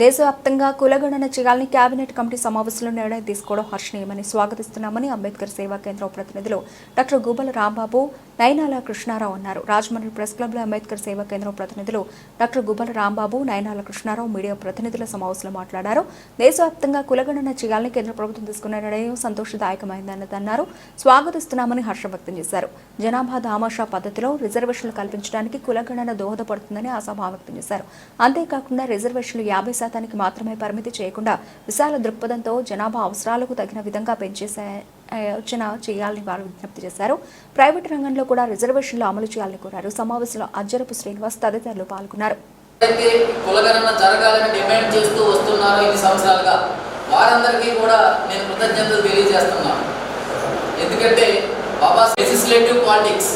దేశవ్యాప్తంగా కులగణన చేయాలని కేబినెట్ కమిటీ సమావేశంలో నిర్ణయం తీసుకోవడం హర్షణీయమని స్వాగతిస్తున్నామని అంబేద్కర్ సేవా కేంద్రం ప్రతినిధులు డాక్టర్ గుబల రాంబాబు నయనాల కృష్ణారావు అన్నారు. రాజమండ్రి ప్రెస్ క్లబ్లో అంబేద్కర్ సేవా కేంద్రం ప్రతినిధులు డాక్టర్ గుబల రాంబాబు నయనాల కృష్ణారావు మీడియా ప్రతినిధుల సమావేశంలో మాట్లాడారు. దేశవ్యాప్తంగా కులగణన చేయాలని కేంద్ర ప్రభుత్వం తీసుకున్న నిర్ణయం సంతోషదాయకమైందని అన్నారు. స్వాగతిస్తున్నామని హర్షం వ్యక్తం చేశారు. జనాభా దామాషా పద్ధతిలో రిజర్వేషన్లు కల్పించడానికి కులగణన దోహదపడుతుందని ఆశాభావం వ్యక్తం చేశారు. అంతేకాకుండా రిజర్వేషన్లు యాభై శాతానికి మాత్రమే పరిమితి చేయకుండా విశాల దృక్పథంతో జనాభా అవసరాలకు తగిన విధంగా పెంచేసే యోచన చేయాలని వారు విజ్ఞప్తి చేశారు. ప్రైవేట్ రంగంలో కూడా రిజర్వేషన్లు అమలు చేయాలని కోరారు. సమావేశంలో అజ్జరపు శ్రీనివాస్ తదితరులు పాల్గొన్నారు. కులగణన జరగాలని డిమాండ్ చేస్తూ ఇన్ని సంవత్సరాలుగా వారందరికీ కూడా నేను కృతజ్ఞతలు తెలియజేస్తున్నాను. ఎందుకంటే బాబా లెజిస్లేటివ్ పాలిటిక్స్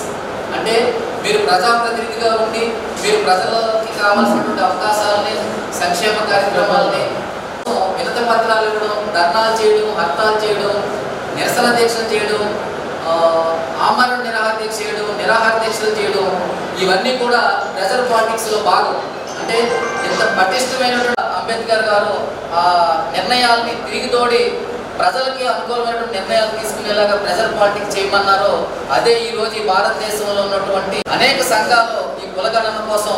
అంటే మీరు ప్రజాప్రతినిధిగా ఉండి మీరు ప్రజల కావాల్సినటువంటి అవకాశాలని సంక్షేమ కార్యక్రమాలని వినత పత్రాలు ఇవ్వడం ధర్నాలు చేయడం హర్తాలు చేయడం నిరసన దీక్షలు చేయడం ఆమరణ నిరాహార దీక్ష చేయడం నిరాహార దీక్షలు చేయడం ఇవన్నీ కూడా ప్రెజర్ పాలిటిక్స్లో భాగం. అంటే ఇంత పటిష్టమైనటువంటి అంబేద్కర్ గారు ఆ నిర్ణయాల్ని తిరిగి తోడి ప్రజలకి అనుకూలమైనటువంటి నిర్ణయాలు తీసుకునేలాగా ప్రెజర్ పాలిటిక్స్ చేయమన్నారో అదే ఈ రోజు భారతదేశంలో ఉన్నటువంటి అనేక సంఘాలు ఈ కులగణన కోసం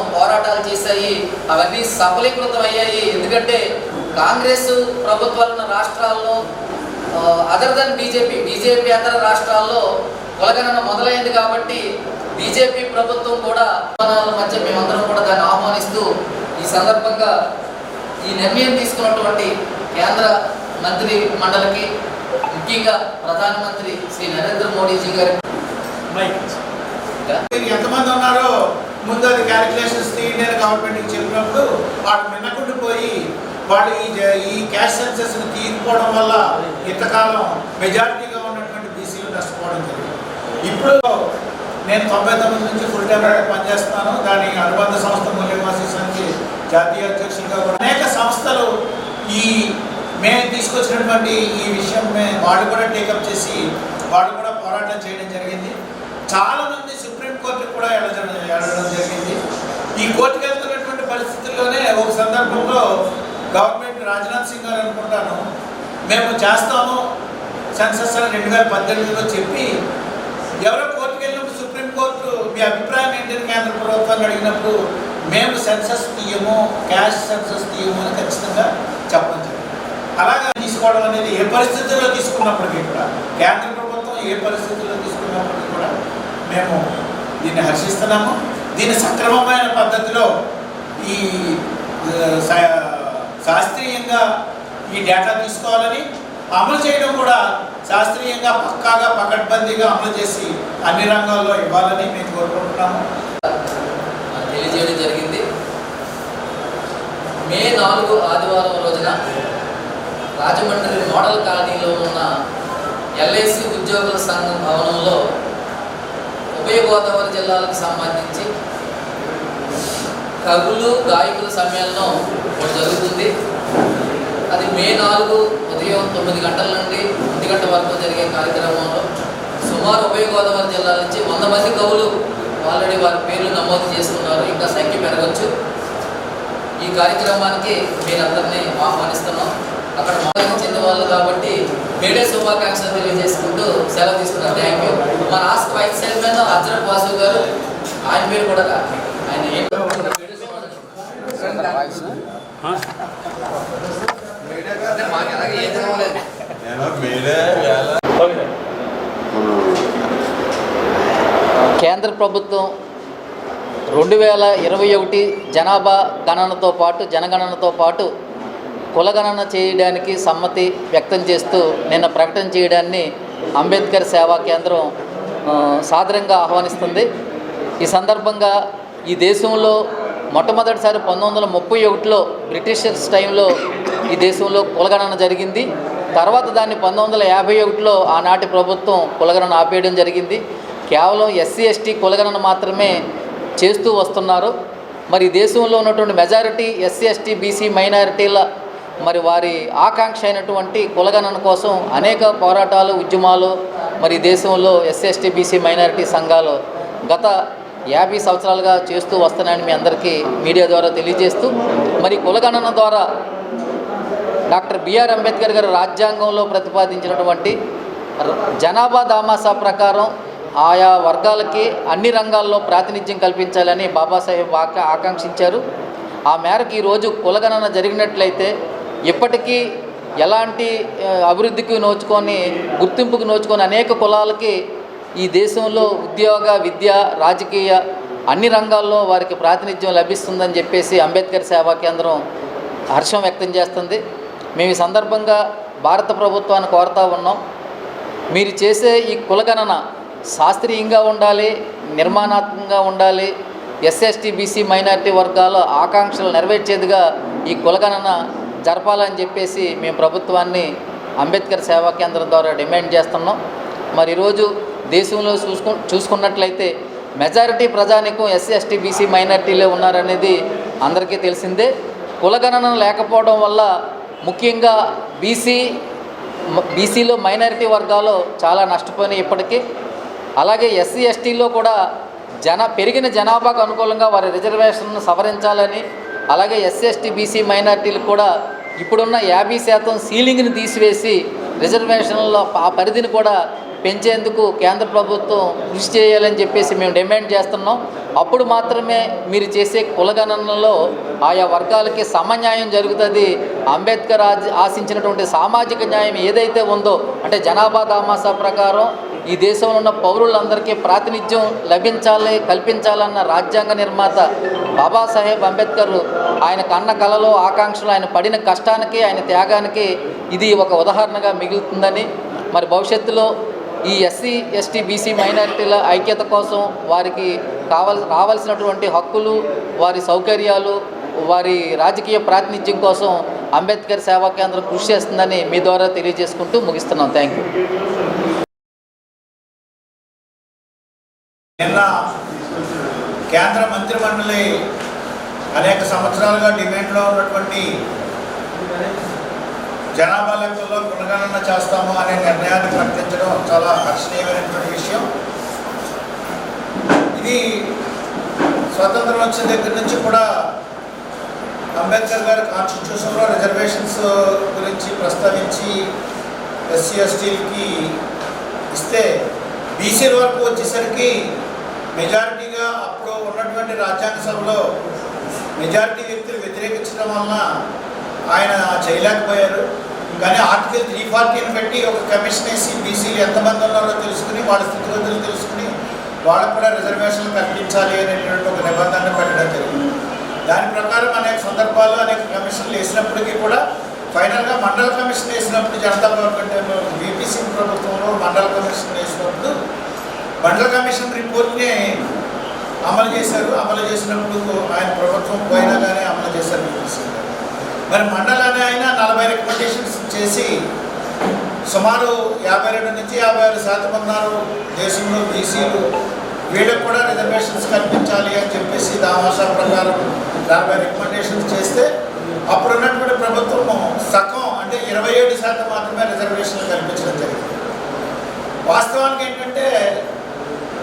పోరాటాలు చేశాయి. అవన్నీ సఫలీకృతం అయ్యాయి. ఎందుకంటే కాంగ్రెస్ ప్రభుత్వాలు ఉన్న రాష్ట్రాల్లో అదర్ దన్ బీజేపీ బీజేపీ ఇతర రాష్ట్రాల్లో కులగణన మొదలైంది కాబట్టి బీజేపీ ప్రభుత్వం కూడా మధ్య మేమందరం కూడా దాన్ని ఆహ్వానిస్తూ ఈ సందర్భంగా ఈ నిర్ణయం తీసుకున్నటువంటి కేంద్ర మంత్రి మండలికి ముఖ్యంగా ప్రధానమంత్రి శ్రీ నరేంద్ర మోడీజీ గారి మీరు ఎంతమంది ఉన్నారో ముందు అది క్యాలిక్యులేషన్స్ తీయండి గవర్నమెంట్కి చెప్పినప్పుడు వాళ్ళు మిన్నకుండిపోయి వాళ్ళు ఈ ఈ క్యాష్ సెన్సెస్ని తీయకపోవడం వల్ల ఇంతకాలం మెజారిటీగా ఉన్నటువంటి బీసీలు నష్టపోవడం జరిగింది. ఇప్పుడు నేను తొంభై తొమ్మిది నుంచి ఫుల్ టైం పనిచేస్తున్నాను. దాని అనుబంధ సంస్థ మూల్యవాసీ సంఘి జాతీయ అధ్యక్షులుగా కూడా అనేక సంస్థలు ఈ మేము తీసుకొచ్చినటువంటి ఈ విషయం మే వాళ్ళు కూడా టేకప్ చేసి వాళ్ళు కూడా పోరాటం చేయడం జరిగింది. చాలామంది సుప్రీంకోర్టు సుప్రీంకోర్టుకు కూడా వెళ్ళడం వెళ్ళడం జరిగింది. ఈ కోర్టుకు వెళ్తున్నటువంటి పరిస్థితుల్లోనే ఒక సందర్భంలో గవర్నమెంట్ రాజ్నాథ్ సింగ్ గారు అనుకుంటాను మేము చేస్తాము సెన్సస్ అని రెండు వేల పద్దెనిమిదిలో చెప్పి ఎవరో కోర్టుకు వెళ్ళినప్పుడు సుప్రీంకోర్టు మీ అభిప్రాయం ఏంటని కేంద్ర ప్రభుత్వాన్ని అడిగినప్పుడు మేము సెన్సస్ తీయము క్యాష్ సెన్సస్ తీయము అని ఖచ్చితంగా చెప్పడం అలాగా తీసుకోవడం అనేది ఏ పరిస్థితుల్లో తీసుకున్నప్పటికీ కూడా కేంద్ర ప్రభుత్వం ఏ పరిస్థితుల్లో తీసుకున్నప్పటికీ కూడా మేము దీన్ని హర్షిస్తున్నాము. దీన్ని సక్రమమైన పద్ధతిలో ఈ శాస్త్రీయంగా ఈ డేటా తీసుకోవాలని అమలు చేయడం కూడా శాస్త్రీయంగా పక్కాగా పకడ్బందీగా అమలు చేసి అన్ని రంగాల్లో ఇవ్వాలని మేము కోరుకుంటున్నాము. తెలియజేయడం జరిగింది. మే నాలుగు ఆదివారం రోజున రాజమండ్రి మోడల్ కాలనీలో ఉన్న ఎల్ఐసి ఉద్యోగుల సంఘం భవనంలో ఉభయ గోదావరి జిల్లాలకు సంబంధించి కవులు గాయకుల సమ్మేళనం జరుగుతుంది. అది మే నాలుగు ఉదయం తొమ్మిది గంటల నుండి ఒంటి గంట వరకు జరిగే కార్యక్రమంలో సుమారు ఉభయ గోదావరి జిల్లాల నుంచి వంద మంది కవులు ఆల్రెడీ వారి పేర్లు నమోదు చేసుకున్నారు. ఇంకా సంఖ్య పెరగచ్చు. ఈ కార్యక్రమానికి మీరందరినీ ఆహ్వానిస్తున్నాం. అక్కడ మాకు వాళ్ళు కాబట్టి మేడే శుభాకాంక్షలు తెలియజేసుకుంటూ సెలవు తీసుకున్నారు. థ్యాంక్ యూ మా రాష్ట్ర వైస్ చైర్మన్ అజరత్ వాసు గారు ఆయన పేరు కూడా ఆయన కేంద్ర ప్రభుత్వం రెండు వేల ఇరవై ఒకటి జనాభా గణనతో పాటు జనగణనతో పాటు కులగణన చేయడానికి సమ్మతి వ్యక్తం చేస్తూ నిన్న ప్రకటన చేయడాన్ని అంబేద్కర్ సేవా కేంద్రం సాదరంగా ఆహ్వానిస్తుంది. ఈ సందర్భంగా ఈ దేశంలో మొట్టమొదటిసారి పంతొమ్మిది వందల ముప్పై ఒకటిలో బ్రిటిషర్స్ టైంలో ఈ దేశంలో కులగణన జరిగింది. తర్వాత దాన్ని పంతొమ్మిది వందల యాభై ఒకటిలో ఆనాటి ప్రభుత్వం కులగణన ఆపేయడం జరిగింది. కేవలం ఎస్సీ ఎస్టీ కులగణన మాత్రమే చేస్తూ వస్తున్నారు. మరి దేశంలో ఉన్నటువంటి మెజారిటీ ఎస్సీ ఎస్టీ బీసీ మైనారిటీల మరి వారి ఆకాంక్ష అయినటువంటి కులగణన కోసం అనేక పోరాటాలు ఉద్యమాలు మరి దేశంలో ఎస్సీ బీసీ మైనారిటీ సంఘాలు గత యాభై సంవత్సరాలుగా చేస్తూ వస్తున్నాయని మీ అందరికీ మీడియా ద్వారా తెలియజేస్తూ మరి కులగణన ద్వారా డాక్టర్ బిఆర్ అంబేద్కర్ గారు రాజ్యాంగంలో ప్రతిపాదించినటువంటి జనాభా దామాసా ప్రకారం ఆయా వర్గాలకి అన్ని రంగాల్లో ప్రాతినిధ్యం కల్పించాలని బాబాసాహెబ్ బాగా ఆకాంక్షించారు. ఆ మేరకు ఈరోజు కులగణన జరిగినట్లయితే ఇప్పటికీ ఎలాంటి అభివృద్ధికి నోచుకొని గుర్తింపుకు నోచుకొని అనేక కులాలకి ఈ దేశంలో ఉద్యోగ విద్య రాజకీయ అన్ని రంగాల్లో వారికి ప్రాతినిధ్యం లభిస్తుందని చెప్పేసి అంబేద్కర్ సేవా కేంద్రం హర్షం వ్యక్తం చేస్తుంది. మేము ఈ సందర్భంగా భారత ప్రభుత్వాన్ని కోరుతా ఉన్నాం. మీరు చేసే ఈ కులగణన శాస్త్రీయంగా ఉండాలి నిర్మాణాత్మకంగా ఉండాలి ఎస్ఎస్టీ బీసీ మైనారిటీ వర్గాల ఆకాంక్షలు నెరవేర్చేదిగా ఈ కులగణన జరపాలని చెప్పేసి మేము ప్రభుత్వాన్ని అంబేద్కర్ సేవా కేంద్రం ద్వారా డిమాండ్ చేస్తున్నాం. మరి ఈరోజు దేశంలో చూసుకు చూసుకున్నట్లయితే మెజారిటీ ప్రజానికం ఎస్సీ ఎస్టీ బీసీ మైనారిటీలే ఉన్నారనేది అందరికీ తెలిసిందే. కులగణన లేకపోవడం వల్ల ముఖ్యంగా బీసీ బీసీలో మైనారిటీ వర్గాలు చాలా నష్టపోయినాయి ఇప్పటికీ. అలాగే ఎస్సీ ఎస్టీలో కూడా జన పెరిగిన జనాభాకు అనుకూలంగా వారి రిజర్వేషన్ను సవరించాలని అలాగే ఎస్సీ బీసీ మైనార్టీలు కూడా ఇప్పుడున్న యాభై శాతం సీలింగ్ని తీసివేసి రిజర్వేషన్లో ఆ పరిధిని కూడా పెంచేందుకు కేంద్ర ప్రభుత్వం కృషి చేయాలని చెప్పేసి మేము డిమాండ్ చేస్తున్నాం. అప్పుడు మాత్రమే మీరు చేసే కులగణనలో ఆయా వర్గాలకి సమన్యాయం జరుగుతుంది. అంబేద్కర్ ఆశించినటువంటి సామాజిక న్యాయం ఏదైతే ఉందో అంటే జనాభా దామాసా ప్రకారం ఈ దేశంలో ఉన్న పౌరులందరికీ ప్రాతినిధ్యం లభించాలి కల్పించాలన్న రాజ్యాంగ నిర్మాత బాబాసాహెబ్ అంబేద్కర్ ఆయన కన్న కలలో ఆకాంక్షలు ఆయన పడిన కష్టానికి ఆయన త్యాగానికి ఇది ఒక ఉదాహరణగా మిగులుతుందని. మరి భవిష్యత్తులో ఈ ఎస్సీ ఎస్టీ బీసీ మైనారిటీల ఐక్యత కోసం వారికి కావల్ రావాల్సినటువంటి హక్కులు వారి సౌకర్యాలు వారి రాజకీయ ప్రాతినిధ్యం కోసం అంబేద్కర్ సేవా కేంద్రం కృషి చేస్తుందని మీ ద్వారా తెలియజేసుకుంటూ ముగిస్తున్నాం. Thank you. నిన్న కేంద్ర మంత్రిమండలి అనేక సంవత్సరాలుగా డిమాండ్లో ఉన్నటువంటి జనాభా లెక్కల్లో పునగణన చేస్తాము అనే నిర్ణయాన్ని ప్రకటించడం చాలా హర్షణీయమైనటువంటి విషయం. ఇది స్వతంత్రం వచ్చిన దగ్గర నుంచి కూడా అంబేద్కర్ గారి కాన్స్టిట్యూషన్లో రిజర్వేషన్స్ గురించి ప్రస్తావించి ఎస్సీ ఎస్టీలకి ఇస్తే బీసీల వరకు వచ్చేసరికి మెజారిటీగా అప్పుడు ఉన్నటువంటి రాజ్యాంగ సభలో మెజారిటీ వ్యక్తులు వ్యతిరేకించడం వలన ఆయన చేయలేకపోయారు. కానీ ఆర్టికల్ త్రీ ఫార్టీని పెట్టి ఒక కమిషన్ వేసి బీసీలు ఎంతమంది ఉన్నారో తెలుసుకుని వాళ్ళ స్థితిగతులు తెలుసుకుని వాళ్ళకు కూడా రిజర్వేషన్లు కల్పించాలి అనేటువంటి ఒక నిబంధన పెట్టడం జరిగింది. దాని ప్రకారం అనేక సందర్భాల్లో అనేక కమిషన్లు వేసినప్పటికీ కూడా ఫైనల్గా మండల కమిషన్ వేసినప్పుడు జనతా గవర్నమెంట్ బీపీసీ ప్రభుత్వంలో మండల కమిషన్ వేసినప్పుడు మండల కమిషన్ రిపోర్ట్ని అమలు చేశారు. అమలు చేసినప్పుడు ఆయన ప్రభుత్వం పోయినా కానీ అమలు చేశారు బీపీసీ మరి మండలాన్ని ఆయన నలభై రికమెండేషన్స్ చేసి సుమారు యాభై రెండు నుంచి యాభై ఆరు శాతం ఉన్నారు దేశంలో బీసీలు. వీళ్ళకు కూడా రిజర్వేషన్స్ కల్పించాలి అని చెప్పేసి దామాషా ప్రకారం నలభై రికమెండేషన్స్ చేస్తే అప్పుడు ఉన్నటువంటి ప్రభుత్వం సగం అంటే ఇరవై ఏడు శాతం మాత్రమే రిజర్వేషన్లు కల్పించడం జరిగింది. వాస్తవానికి ఏంటంటే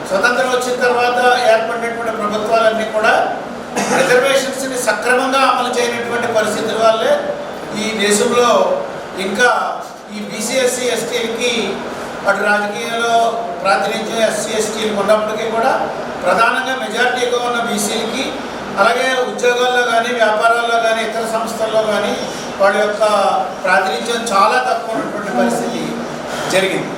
స్వతంత్రం వచ్చిన తర్వాత ఏర్పడినటువంటి ప్రభుత్వాలన్నీ కూడా రిజర్వేషన్స్ని సక్రమంగా అమలు చేయనటువంటి పరిస్థితుల వల్లే ఈ దేశంలో ఇంకా ఈ బీసీఎస్సీ ఎస్టీలకి అటు రాజకీయాల్లో ప్రాతినిధ్యం ఎస్సీ ఎస్టీలకు ఉన్నప్పటికీ కూడా ప్రధానంగా మెజారిటీగా ఉన్న బీసీలకి అలాగే ఉద్యోగాల్లో కానీ వ్యాపారాల్లో కానీ ఇతర సంస్థల్లో కానీ వాళ్ళ యొక్క ప్రాతినిధ్యం చాలా తక్కువ ఉన్నటువంటి పరిస్థితి జరిగింది.